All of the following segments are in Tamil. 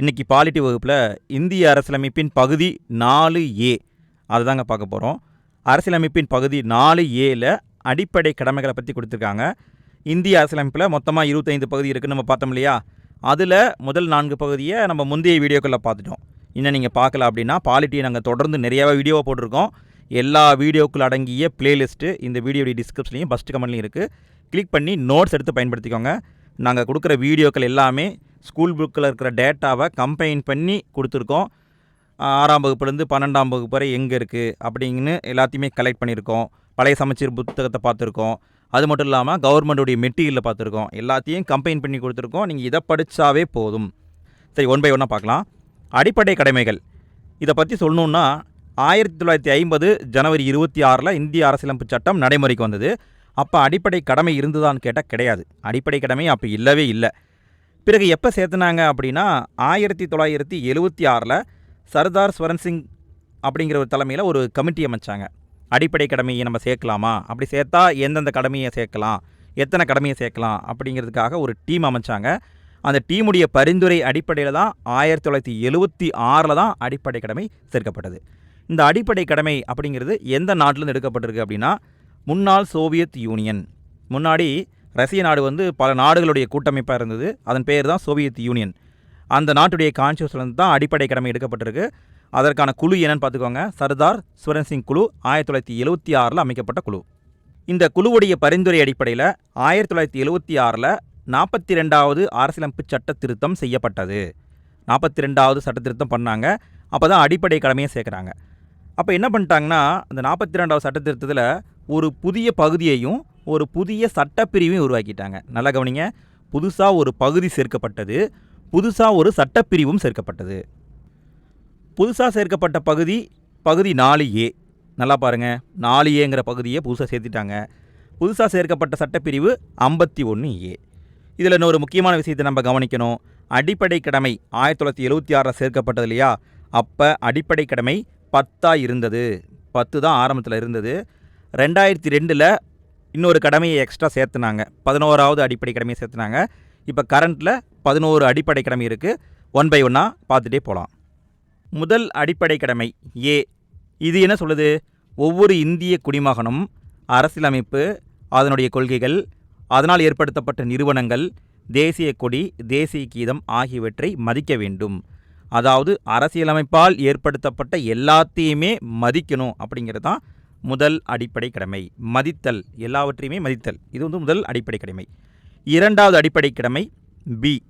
இன்றைக்கி பாலிட்டி வகுப்பில் இந்திய அரசியலமைப்பின் பகுதி நாலு ஏ. அதுதாங்க பார்க்க போகிறோம் அரசியலமைப்பின் பகுதி நாலு ஏல அடிப்படை கடமைகளை பற்றி கொடுத்துருக்காங்க. இந்திய அரசியலமைப்பில் மொத்தமாக இருபத்தைந்து பகுதி இருக்குன்னு நம்ம பார்த்தோம் இல்லையா? அதில் முதல் நான்கு பகுதியை நம்ம முந்தைய வீடியோக்களில் பார்த்துட்டோம். இன்னும் நீங்கள் பார்க்கல அப்படின்னா பாலிட்டியை நாங்கள் தொடர்ந்து நிறையாவே வீடியோவை போட்டிருக்கோம். எல்லா வீடியோக்கள் அடங்கிய பிளேலிஸ்ட்டு இந்த வீடியோடைய டிஸ்கிரிப்ஷன்லையும் ஃபஸ்ட் கமெண்ட்லையும் இருக்குது கிளிக் பண்ணி நோட்ஸ் எடுத்து பயன்படுத்திக்கோங்க. நாங்கள் கொடுக்குற வீடியோக்கள் எல்லாமே ஸ்கூல் புக்கில் இருக்கிற டேட்டாவை கம்பைன் பண்ணி கொடுத்துருக்கோம். ஆறாம் வகுப்புலேருந்து பன்னெண்டாம் வகுப்பு வரை எங்கே இருக்குது அப்படிங்கன்னு எல்லாத்தையுமே கலெக்ட் பண்ணியிருக்கோம். பழைய சமச்சீர் புத்தகத்தை பார்த்துருக்கோம். அது மட்டும் இல்லாமல் கவர்மெண்ட்டுடைய மெட்டீரியலில் பார்த்துருக்கோம். எல்லாத்தையும் கம்பைன் பண்ணி கொடுத்துருக்கோம். நீங்கள் இதை படித்தாவே போதும். சரி ஒன் பை ஒன்னாக பார்க்கலாம். அடிப்படை கடமைகள். இதை பற்றி சொல்லணுன்னா ஆயிரத்தி தொள்ளாயிரத்தி ஐம்பது ஜனவரி இருபத்தி ஆறில் இந்திய அரசியலமைப்பு சட்டம் நடைமுறைக்கு வந்தது. அப்போ அடிப்படை கடமை இருந்ததான்னு கேட்டால் கிடையாது. அடிப்படை கடமை அப்போ இல்லவே இல்லை. பிறகு எப்போ சேர்த்துனாங்க அப்படின்னா ஆயிரத்தி தொள்ளாயிரத்தி எழுவத்தி ஆறில் சர்தார் ஸ்வரன் சிங் அப்படிங்கிற ஒரு தலைமையில் ஒரு கமிட்டி அமைச்சாங்க. அடிப்படை கடமையை நம்ம சேர்க்கலாமா? அப்படி சேர்த்தா எந்தெந்த கடமையை சேர்க்கலாம்? எத்தனை கடமையை சேர்க்கலாம்? அப்படிங்கிறதுக்காக ஒரு டீம் அமைச்சாங்க. அந்த டீமுடைய பரிந்துரை அடிப்படையில் தான் ஆயிரத்தி தொள்ளாயிரத்தி எழுவத்தி ஆறில் தான் அடிப்படை கடமை சேர்க்கப்பட்டது. இந்த அடிப்படை கடமை அப்படிங்கிறது எந்த நாட்டிலேருந்து எடுக்கப்பட்டிருக்கு அப்படின்னா முன்னாள் சோவியத் யூனியன். முன்னாடி ரஷ்ய நாடு வந்து பல நாடுகளுடைய கூட்டமைப்பாக இருந்தது. அதன் பேர் தான் சோவியத் யூனியன். அந்த நாட்டுடைய கான்ஸ்டியூஷன்லேருந்து தான் அடிப்படை கடமை எடுக்கப்பட்டிருக்கு. அதற்கான குழு என்னன்னு பார்த்துக்கோங்க. சர்தார் சுவரன் சிங் குழு ஆயிரத்தி தொள்ளாயிரத்தி எழுபத்தி ஆறில் அமைக்கப்பட்ட குழு. இந்த குழுவுடைய பரிந்துரை அடிப்படையில் ஆயிரத்தி தொள்ளாயிரத்தி எழுபத்தி ஆறில் நாற்பத்தி ரெண்டாவது அரசியலமைப்பு சட்ட திருத்தம் செய்யப்பட்டது. நாற்பத்தி ரெண்டாவது சட்ட திருத்தம் பண்ணாங்க. அப்போ தான் அடிப்படை கடமையை சேர்க்குறாங்க. அப்போ என்ன பண்ணிட்டாங்கன்னா அந்த நாற்பத்தி ரெண்டாவது சட்ட திருத்தத்தில் ஒரு புதிய பகுதியையும் ஒரு புதிய சட்டப்பிரிவையும் உருவாக்கிட்டாங்க. நல்லா கவனிங்க. புதுசாக ஒரு பகுதி சேர்க்கப்பட்டது புதுசாக ஒரு சட்டப்பிரிவும் சேர்க்கப்பட்டது. புதுசாக சேர்க்கப்பட்ட பகுதி பகுதி நாலு ஏ. நல்லா பாருங்கள் நாலு ஏங்கிற பகுதியை புதுசாக சேர்த்துட்டாங்க. புதுசாக சேர்க்கப்பட்ட சட்டப்பிரிவு ஐம்பத்தி ஒன்று ஏ. இதில் இன்னொரு முக்கியமான விஷயத்தை நம்ம கவனிக்கணும். அடிப்படை கடமை ஆயிரத்தி தொள்ளாயிரத்தி எழுபத்தி ஆறில் சேர்க்கப்பட்டது இல்லையா? அப்போ அடிப்படை கடமை பத்தாக இருந்தது. பத்து தான் ஆரம்பத்தில் இருந்தது. ரெண்டாயிரத்தி ரெண்டில் இன்னொரு கடமையை எக்ஸ்ட்ரா சேர்த்துனாங்க. பதினோராவது அடிப்படை கடமையை சேர்த்துனாங்க. இப்போ கரண்ட்டில் பதினோரு அடிப்படை கடமை இருக்குது ஒன் பை ஒன்னாக பார்த்துட்டே போகலாம் முதல் அடிப்படை கடமை ஏ இது என்ன சொல்லுது? ஒவ்வொரு இந்திய குடிமகனும் அரசியலமைப்பு அதனுடைய கொள்கைகள் அதனால் ஏற்படுத்தப்பட்ட நிறுவனங்கள் தேசிய கொடி தேசிய கீதம் ஆகியவற்றை மதிக்க வேண்டும். அதாவது அரசியலமைப்பால் ஏற்படுத்தப்பட்ட எல்லாத்தையுமே மதிக்கணும் அப்படிங்கிறது தான் முதல் அடிப்படை கடமை. மதித்தல். எல்லாவற்றையுமே மதித்தல். இது வந்து முதல் அடிப்படை கடமை. இரண்டாவது அடிப்படை கடமை பி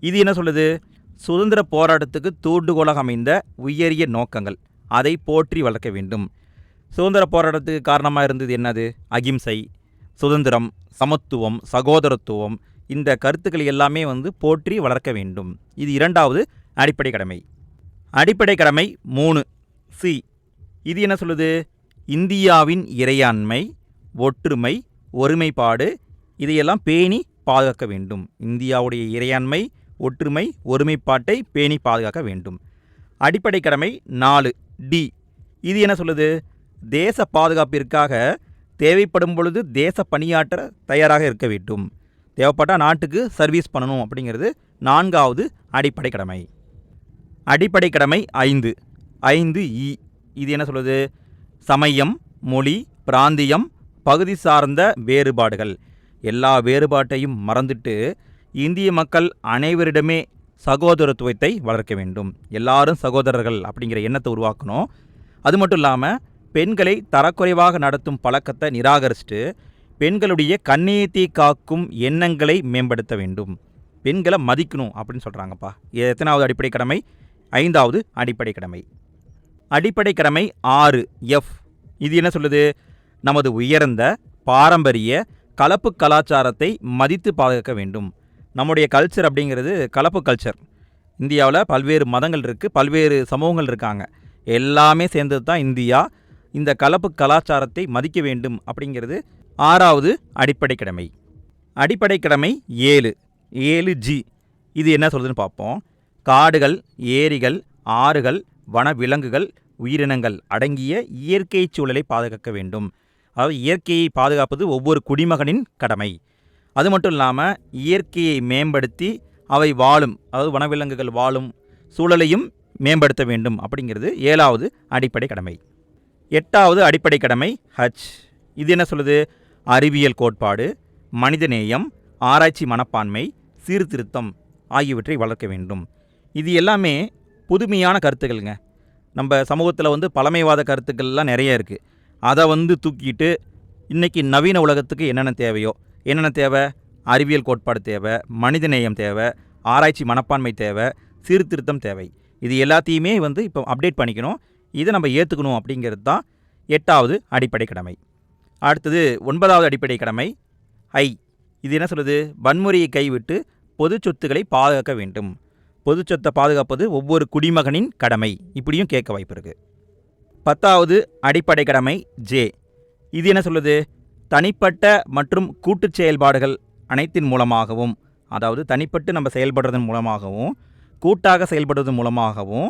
இது என்ன சொல்லுது? சுதந்திர போராட்டத்துக்கு தூண்டுகோலாக அமைந்த உயரிய நோக்கங்கள். அதை போற்றி வளர்க்க வேண்டும். சுதந்திர போராட்டத்துக்கு காரணமாக இருந்தது என்னது? அகிம்சை சுதந்திரம் சமத்துவம் சகோதரத்துவம். இந்த கருத்துக்களை எல்லாமே வந்து போற்றி வளர்க்க வேண்டும். இது இரண்டாவது அடிப்படை கடமை. அடிப்படை கடமை மூணு. சி இது என்ன சொல்லுது? இந்தியாவின் இறையாண்மை ஒற்றுமை ஒருமைப்பாடு இதையெல்லாம் பேணி பாதுகாக்க வேண்டும். இந்தியாவுடைய இறையாண்மை ஒற்றுமை ஒருமைப்பாட்டை பேணி பாதுகாக்க வேண்டும். அடிப்படை கடமை நாலு டி. இது என்ன சொல்லுது? தேச பாதுகாப்பிற்காக தேவைப்படும் பொழுது தேச பணியாற்ற தயாராக இருக்க வேண்டும். தேவைப்பட்டால் நாட்டுக்கு சர்வீஸ் பண்ணணும் அப்படிங்கிறது நான்காவது அடிப்படை கடமை. அடிப்படை கடமை ஐந்து ஐந்து இ. இது என்ன சொல்லுது? சமயம் மொழி பிராந்தியம் பகுதி சார்ந்த வேறுபாடுகள். எல்லா வேறுபாட்டையும் மறந்துட்டு இந்திய மக்கள் அனைவரிடமே சகோதரத்துவத்தை வளர்க்க வேண்டும். எல்லாரும் சகோதரர்கள் அப்படிங்கிற எண்ணத்தை உருவாக்கணும். அது மட்டும் இல்லாமல் பெண்களை தரக்குறைவாக நடத்தும் பழக்கத்தை நிராகரிச்சுட்டு பெண்களுடைய கண்ணியத்தை காக்கும் எண்ணங்களை மேம்படுத்த வேண்டும். பெண்களை மதிக்கணும் அப்படின்னு சொல்கிறாங்கப்பா எத்தனாவது அடிப்படை கடமை? ஐந்தாவது அடிப்படை கடமை. அடிப்படை கடமை ஆறு எஃப் இது என்ன சொல்லுது? நமது உயர்ந்த பாரம்பரிய கலப்பு கலாச்சாரத்தை மதித்து பாதுகாக்க வேண்டும். நம்முடைய கல்ச்சர் அப்படிங்கிறது கலப்பு கல்ச்சர் இந்தியாவில் பல்வேறு மதங்கள் இருக்குது பல்வேறு சமூகங்கள் இருக்காங்க. எல்லாமே சேர்ந்தது தான் இந்தியா. இந்த கலப்பு கலாச்சாரத்தை மதிக்க வேண்டும் அப்படிங்கிறது ஆறாவது அடிப்படை கடமை. அடிப்படை கடமை ஏழு ஏழு ஜி இது என்ன சொல்லுதுன்னு பார்ப்போம். காடுகள் ஏரிகள் ஆறுகள் வனவிலங்குகள் உயிரினங்கள் அடங்கிய இயற்கை சூழலை பாதுகாக்க வேண்டும். அதாவது இயற்கையை பாதுகாப்பது ஒவ்வொரு குடிமகனின் கடமை. அது மட்டும் இல்லாமல் இயற்கையை மேம்படுத்தி அவை வாழும் அதாவது வனவிலங்குகள் வாழும் சூழலையும் மேம்படுத்த வேண்டும் அப்படிங்கிறது ஏழாவது அடிப்படை கடமை. எட்டாவது அடிப்படை கடமை ஹஜ். இது என்ன சொல்லுது? அறிவியல் கோட்பாடு மனிதநேயம் ஆராய்ச்சி மனப்பான்மை சீர்திருத்தம் ஆகியவற்றை வளர்க்க வேண்டும். இது எல்லாமே புதுமையான கருத்துக்கள்ங்க. நம்ம சமூகத்தில் வந்து பழமைவாத கருத்துக்கள்லாம் நிறைய இருக்குது அதை வந்து தூக்கிட்டு இன்றைக்கி நவீன உலகத்துக்கு என்னென்ன தேவையோ என்னென்ன தேவை? அறிவியல் கோட்பாடு தேவை மனிதநேயம் தேவை ஆராய்ச்சி மனப்பான்மை தேவை சீர்திருத்தம் தேவை. இது எல்லாத்தையுமே வந்து இப்போ அப்டேட் பண்ணிக்கணும். இதை நம்ம ஏற்றுக்கணும் அப்படிங்கிறது தான் எட்டாவது அடிப்படை கடமை. அடுத்தது ஒன்பதாவது அடிப்படை கடமை ஐ. இது என்ன சொல்லுது? வன்முறையை கைவிட்டு பொது சொத்துக்களை பாதுகாக்க வேண்டும். பொது சொத்தை பாதுகாப்பது ஒவ்வொரு குடிமகனின் கடமை. இப்படியும் கேட்க வாய்ப்பு இருக்குது பத்தாவது அடிப்படை கடமை ஜே இது என்ன சொல்லுது? தனிப்பட்ட மற்றும் கூட்டுச் செயல்பாடுகள் அனைத்தின் மூலமாகவும் அதாவது தனிப்பட்டு நம்ம செயல்படுறதன் மூலமாகவும் கூட்டாக செயல்படுவதன் மூலமாகவும்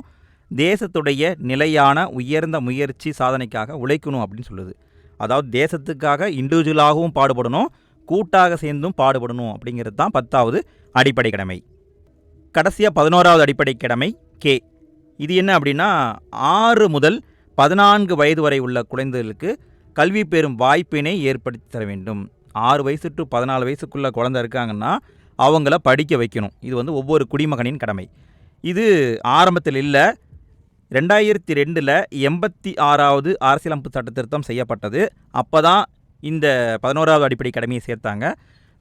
தேசத்துடைய நிலையான உயர்ந்த முயற்சி சாதனைக்காக உழைக்கணும் அப்படின்னு சொல்லுது. அதாவது தேசத்துக்காக இண்டிவிஜுவலாகவும் பாடுபடணும் கூட்டாக சேர்ந்தும் பாடுபடணும் அப்படிங்கிறது தான் பத்தாவது அடிப்படை கடமை. கடைசியாக பதினோராவது அடிப்படை கடமை கே இது என்ன அப்படின்னா ஆறு முதல் பதினான்கு வயது வரை உள்ள குழந்தைகளுக்கு கல்வி பெறும் வாய்ப்பினை ஏற்படுத்தி தர வேண்டும். ஆறு வயசு டு பதினாலு வயசுக்குள்ள குழந்தை இருக்காங்கன்னா அவங்கள படிக்க வைக்கணும். இது வந்து ஒவ்வொரு குடிமகனின் கடமை. இது ஆரம்பத்தில் இல்லை. ரெண்டாயிரத்தி ரெண்டில் எண்பத்தி ஆறாவது அரசியலமைப்பு சட்ட திருத்தம் செய்யப்பட்டது. அப்போ தான் இந்த பதினோராவது அடிப்படை கடமையை சேர்த்தாங்க.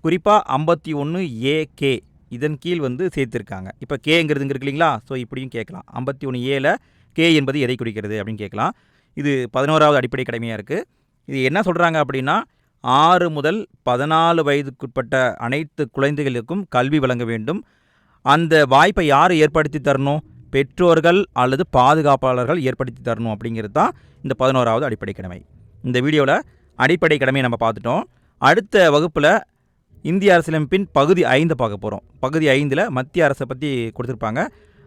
குறிப்பாக ஐம்பத்தி ஒன்று ஏ கே இதன் கீழ் வந்து சேர்த்துருக்காங்க. இப்போ கேங்கிறதுங்க இருக்கு இல்லைங்களா? ஸோ இப்படியும் கேட்கலாம். ஐம்பத்தி ஒன்று ஏல கே என்பது எதை குறிக்கிறது அப்படின்னு கேட்கலாம். இது பதினோராவது அடிப்படை கடமையாக இருக்குது இது என்ன சொல்கிறாங்க அப்படின்னா ஆறு முதல் பதினாலு வயதுக்குட்பட்ட அனைத்து குழந்தைகளுக்கும் கல்வி வழங்க வேண்டும். அந்த வாய்ப்பை யார் ஏற்படுத்தி தரணும்? பெற்றோர்கள் அல்லது பாதுகாப்பாளர்கள் ஏற்படுத்தி தரணும் அப்படிங்கிறது தான் இந்த பதினோராவது அடிப்படை கடமை. இந்த வீடியோவில் அடிப்படை கடமையை நம்ம பார்த்துட்டோம். அடுத்த வகுப்பில் இந்திய அரசியலமைப்பின் பகுதி ஐந்து பார்க்க போகிறோம் பகுதி ஐந்தில் மத்திய அரசை பற்றி கொடுத்துருப்பாங்க.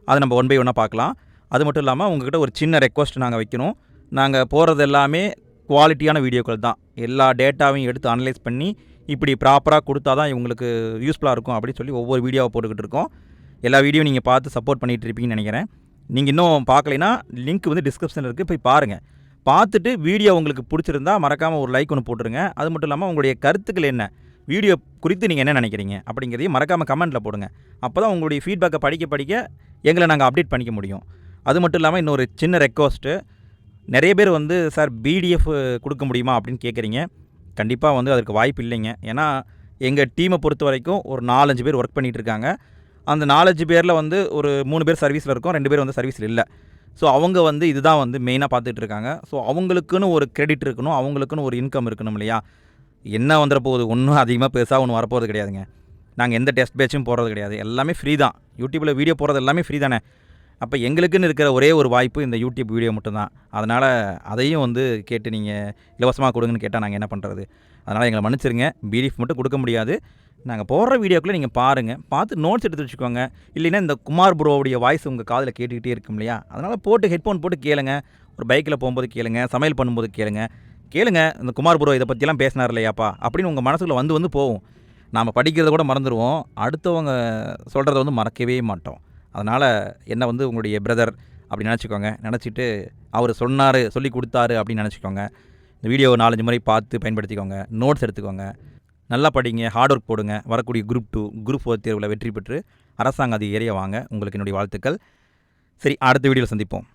அதை நம்ம ஒன் பை ஒன்னாக பார்க்கலாம். அது மட்டும் இல்லாமல் உங்ககிட்ட ஒரு சின்ன ரெக்வஸ்ட் நாங்கள் வைக்கணும். நாங்கள் போகிறது எல்லாமே குவாலிட்டியான வீடியோக்கள் தான். எல்லா டேட்டாவையும் எடுத்து அனலைஸ் பண்ணி இப்படி ப்ராப்பராக கொடுத்தா தான் இவங்களுக்கு யூஸ்ஃபுல்லாக இருக்கும் அப்படின்னு சொல்லி ஒவ்வொரு வீடியோவை போட்டுக்கிட்டு இருக்கோம். எல்லா வீடியோ நீங்கள் பார்த்து சப்போர்ட் பண்ணிகிட்டு இருப்பீங்கன்னு நினைக்கிறேன். நீங்கள் இன்னும் பார்க்கலைன்னா லிங்க் வந்து டிஸ்கிரிப்ஷனில் இருக்குது போய் பாருங்கள் பார்த்துட்டு வீடியோ உங்களுக்கு பிடிச்சிருந்தா மறக்காமல் ஒரு லைக் ஒன்று போட்டுருங்க. அது மட்டும் இல்லாமல் உங்களுடைய கருத்துக்கள் என்ன? வீடியோ குறித்து நீங்கள் என்ன நினைக்கிறீங்க அப்படிங்கிறதையும் மறக்காமல் கமெண்ட்டில் போடுங்க. அப்போ தான் உங்களுடைய ஃபீட்பேக்கை படிக்க படிக்க எங்களை நாங்கள் அப்டேட் பண்ணிக்க முடியும். அது மட்டும் இல்லாமல் இன்னொரு சின்ன ரெக்வஸ்ட்டு நிறைய பேர் வந்து சார் பிடிஎஃப் கொடுக்க முடியுமா? அப்படின்னு கேட்குறீங்க கண்டிப்பாக வந்து அதற்கு வாய்ப்பு இல்லைங்க. ஏன்னா எங்கள் டீமை பொறுத்த வரைக்கும் ஒரு நாலஞ்சு பேர் ஒர்க் பண்ணிகிட்டு இருக்காங்க. அந்த நாலஞ்சு பேரில் வந்து ஒரு மூணு பேர் சர்வீஸில் இருக்கோம் ரெண்டு பேர் வந்து சர்வீஸில் இல்லை. ஸோ அவங்க வந்து இதுதான் வந்து மெயினாக பார்த்துட்டு இருக்காங்க. ஸோ அவங்களுக்குன்னு ஒரு கிரெடிட் இருக்கணும் அவங்களுக்குன்னு ஒரு இன்கம் இருக்கணும் இல்லையா? என்ன வந்துட போகுது? ஒன்றும் அதிகமாக பெருசாக ஒன்றும் வரப்போகிறது கிடையாதுங்க. நாங்கள் எந்த டெஸ்ட் பேட்சும் போடுறது கிடையாது. எல்லாமே ஃப்ரீ தான். யூடியூப்பில் வீடியோ போடுறது எல்லாமே ஃப்ரீ தானே. அப்போ எங்களுக்குன்னு இருக்கிற ஒரே ஒரு வாய்ப்பு இந்த யூடியூப் வீடியோ மட்டும்தான். அதனால் அதையும் வந்து கேட்டு நீங்கள் இலவசமாக கொடுங்கன்னு கேட்டால் நாங்கள் என்ன பண்ணுறது அதனால் எங்களை மன்னிச்சிருங்க. பீடிஎஃப் மட்டும் கொடுக்க முடியாது. நாங்கள் போடுற வீடியோக்குள்ளே நீங்கள் பாருங்கள் பார்த்து நோட்ஸ் எடுத்து வச்சுக்கோங்க. இல்லைன்னா இந்த குமார் ப்ரோவுடைய வாய்ஸ் உங்கள் காதில் கேட்டுக்கிட்டே இருக்கும் இல்லையா? அதனால் போட்டு ஹெட்ஃபோன் போட்டு கேளுங்க. ஒரு பைக்கில் போகும்போது கேளுங்க. சமையல் பண்ணும்போது கேளுங்க. கேளுங்க இந்த குமார் புரோ இதை பற்றிலாம் பேசினார் இல்லையாப்பா அப்படின்னு உங்கள் மனசுக்குள்ள வந்து வந்து போகும். நாம் படிக்கிறத கூட மறந்துடுவோம் அடுத்தவங்க சொல்கிறத வந்து மறக்கவே மாட்டோம். அதனால் என்ன வந்து உங்களுடைய பிரதர் அப்படி நினச்சிக்கோங்க. நினச்சிட்டு அவர் சொன்னார் சொல்லி கொடுத்தாரு அப்படின்னு நினச்சிக்கோங்க. இந்த வீடியோ நாலஞ்சு முறை பார்த்து பயன்படுத்திக்கோங்க. நோட்ஸ் எடுத்துக்கோங்க. நல்லா படிங்க ஹார்ட் ஒர்க் போடுங்க. வரக்கூடிய குரூப் டூ குரூப் ஃபோர் தேர்வில் வெற்றி பெற்று அரசாங்க ஏரியா வாங்க. உங்களுக்கு என்னுடைய வாழ்த்துக்கள். சரி அடுத்த வீடியோவில் சந்திப்போம்.